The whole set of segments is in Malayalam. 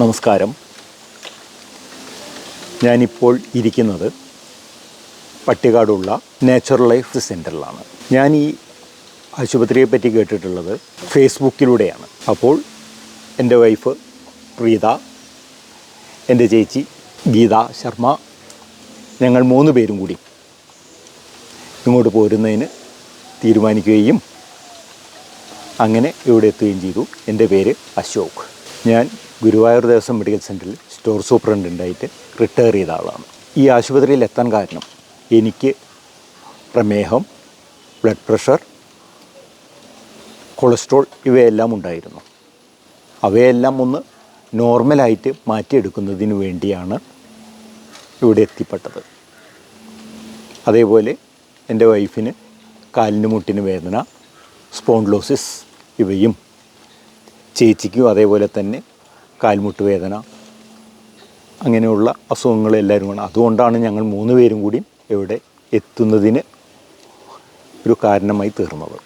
നമസ്കാരം. ഞാനിപ്പോൾ ഇരിക്കുന്നത് പട്ടികാടുള്ള നേച്ചർ ലൈഫ് സെന്ററിലാണ് ഞാൻ ഈ ആശുപത്രിയെ പറ്റി കേട്ടിട്ടുള്ളത് ഫേസ്ബുക്കിലൂടെയാണ്. അപ്പോൾ എന്റെ വൈഫ് പ്രീത എന്റെ ചേച്ചി ഗീത ശർമ്മ ഞങ്ങൾ മൂന്ന് പേരും കൂടി ഇങ്ങോട്ട് പോരുന്നതിന് തീരുമാനിക്കുകയും അങ്ങനെ ഇവിടെ എത്തുകയും ചെയ്തു. എന്റെ പേര് അശോക്. ഞാൻ ഗുരുവായൂർ ദേവസ്വം മെഡിക്കൽ സെന്ററിൽ സ്റ്റോർ സൂപ്രണ്ടായിട്ട് റിട്ടയർ ചെയ്ത ആളാണ്. ഈ ആശുപത്രിയിൽ എത്താൻ കാരണം എനിക്ക് പ്രമേഹം ബ്ലഡ് പ്രഷർ കൊളസ്ട്രോൾ ഇവയെല്ലാം ഉണ്ടായിരുന്നു. അവയെല്ലാം ഒന്ന് നോർമലായിട്ട് മാറ്റിയെടുക്കുന്നതിന് വേണ്ടിയാണ് ഇവിടെ എത്തിപ്പെട്ടത്. അതേപോലെ എന്റെ വൈഫിന് കാലിന് മുട്ടിന് വേദന സ്പോൺലോസിസ് ഇവയും ചേച്ചിക്കും അതേപോലെ തന്നെ കാൽമുട്ട് വേദന അങ്ങനെയുള്ള അസുഖങ്ങൾ കൊണ്ട് അതുകൊണ്ടാണ് ഞങ്ങൾ മൂന്ന് പേരും കൂടി ഇവിടെ എത്തുന്നതിന് ഒരു കാരണമായി തീർന്നത്.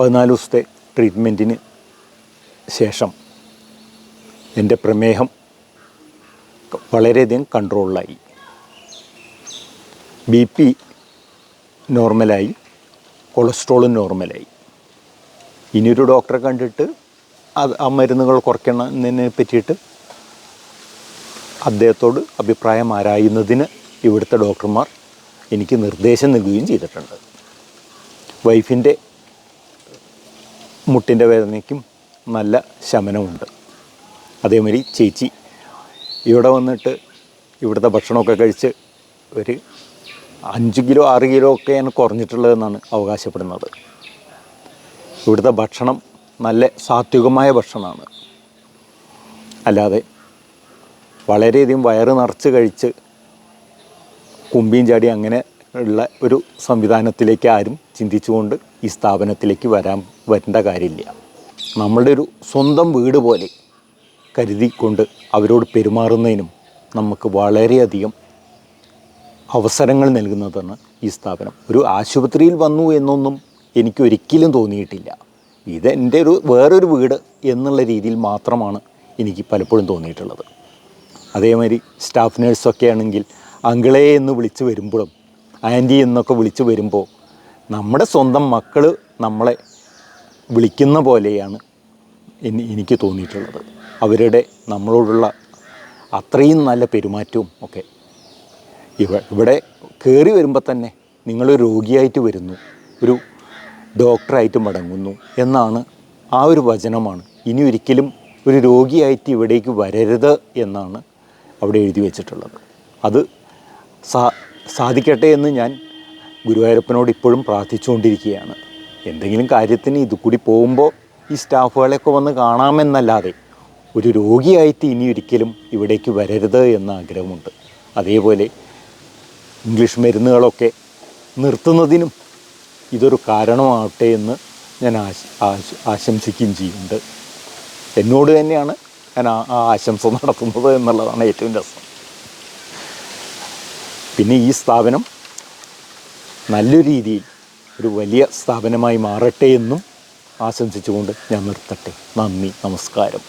പതിനാല് ദിവസത്തെ ട്രീറ്റ്മെന്റിന് ശേഷം എന്റെ പ്രമേഹം വളരെയധികം കൺട്രോളിലായി. ബി പി നോർമലായി കൊളസ്ട്രോളും നോർമലായി. ഇനിയൊരു ഡോക്ടറെ കണ്ടിട്ട് അത് ആ മരുന്നുകൾ കുറയ്ക്കണതിനെ പറ്റിയിട്ട് അദ്ദേഹത്തോട് അഭിപ്രായം ആരായുന്നതിന് ഇവിടുത്തെ ഡോക്ടർമാർ എനിക്ക് നിർദ്ദേശം നൽകുകയും ചെയ്തിട്ടുണ്ട്. വൈഫിന്റെ മുട്ടിന്റെ വേദനയ്ക്കും നല്ല ശമനമുണ്ട്. അതേമാതിരി ചേച്ചി ഇവിടെ വന്നിട്ട് ഇവിടുത്തെ ഭക്ഷണമൊക്കെ കഴിച്ച് ഒരു അഞ്ച് കിലോ ആറ് കിലോ ഒക്കെയാണ് കുറഞ്ഞിട്ടുള്ളതെന്നാണ് അവകാശപ്പെടുന്നത്. ഇവിടുത്തെ ഭക്ഷണം നല്ല സാത്വികമായ ഭക്ഷണമാണ്. അല്ലാതെ വളരെയധികം വയറ് നിറച്ച് കഴിച്ച് കുമ്പിയും ചാടി അങ്ങനെ ഉള്ള ഒരു സംവിധാനത്തിലേക്ക് ആരും ചിന്തിച്ചുകൊണ്ട് ഈ സ്ഥാപനത്തിലേക്ക് വരാൻ വരേണ്ട കാര്യമില്ല. നമ്മളുടെ ഒരു സ്വന്തം വീട് പോലെ കരുതിക്കൊണ്ട് അവരോട് പെരുമാറുന്നതിനും നമുക്ക് വളരെയധികം അവസരങ്ങൾ നൽകുന്നതാണ് ഈ സ്ഥാപനം. ഒരു ആശുപത്രിയിൽ വന്നു എന്നൊന്നും എനിക്ക് ഒരിക്കലും തോന്നിയിട്ടില്ല. ഇത് എന്റെ ഒരു വേറൊരു വീട് എന്നുള്ള രീതിയിൽ മാത്രമാണ് എനിക്ക് പലപ്പോഴും തോന്നിയിട്ടുള്ളത്. അതേമാതിരി സ്റ്റാഫ് നേഴ്സൊക്കെ ആണെങ്കിൽ അങ്കിളെ എന്ന് വിളിച്ച് വരുമ്പോഴും ആന്റി എന്നൊക്കെ വിളിച്ച് വരുമ്പോൾ നമ്മുടെ സ്വന്തം മക്കൾ നമ്മളെ വിളിക്കുന്ന പോലെയാണ് എനി- എനിക്ക് തോന്നിയിട്ടുള്ളത്. അവരുടെ നമ്മളോടുള്ള അത്രയും നല്ല പെരുമാറ്റവും ഒക്കെ. ഇവ ഇവിടെ കയറി വരുമ്പോൾ തന്നെ നിങ്ങൾ രോഗിയായിട്ട് വരുന്നു. ഒരു ഡോക്ടറായിട്ട് മടങ്ങുന്നു എന്നാണ് ആ ഒരു വചനമാണ്. ഇനി ഒരിക്കലും ഒരു രോഗിയായിട്ട് ഇവിടേക്ക് വരരുത് എന്നാണ് അവിടെ എഴുതി വെച്ചിട്ടുള്ളത്. അത് സാ സാധിക്കട്ടെ എന്ന് ഞാൻ ഗുരുവായൂരപ്പനോട് ഇപ്പോഴും പ്രാർത്ഥിച്ചുകൊണ്ടിരിക്കുകയാണ്. എന്തെങ്കിലും കാര്യത്തിന് ഇത് കൂടി പോകുമ്പോൾ ഈ സ്റ്റാഫുകളെയൊക്കെ വന്ന് കാണാമെന്നല്ലാതെ ഒരു രോഗിയായിട്ട് ഇനി ഒരിക്കലും ഇവിടേക്ക് വരരുത് എന്ന ആഗ്രഹമുണ്ട്. അതേപോലെ ഇംഗ്ലീഷ് മരുന്നുകളൊക്കെ നിർത്തുന്നതിനും ഇതൊരു കാരണമാവട്ടെ എന്ന് ഞാൻ ആശ ആശ- ആശംസിക്കുകയും ചെയ്യുന്നുണ്ട്. എന്നോട് തന്നെയാണ് ഞാൻ ആ ആശംസ നടത്തുന്നത് എന്നുള്ളതാണ് ഏറ്റവും രസം. പിന്നെ ഈ സ്ഥാപനം നല്ലൊരു രീതിയിൽ ഒരു വലിയ സ്ഥാപനമായി മാറട്ടെ എന്നും ആശംസിച്ചുകൊണ്ട് ഞാൻ നിർത്തട്ടെ. നന്ദി നമസ്കാരം.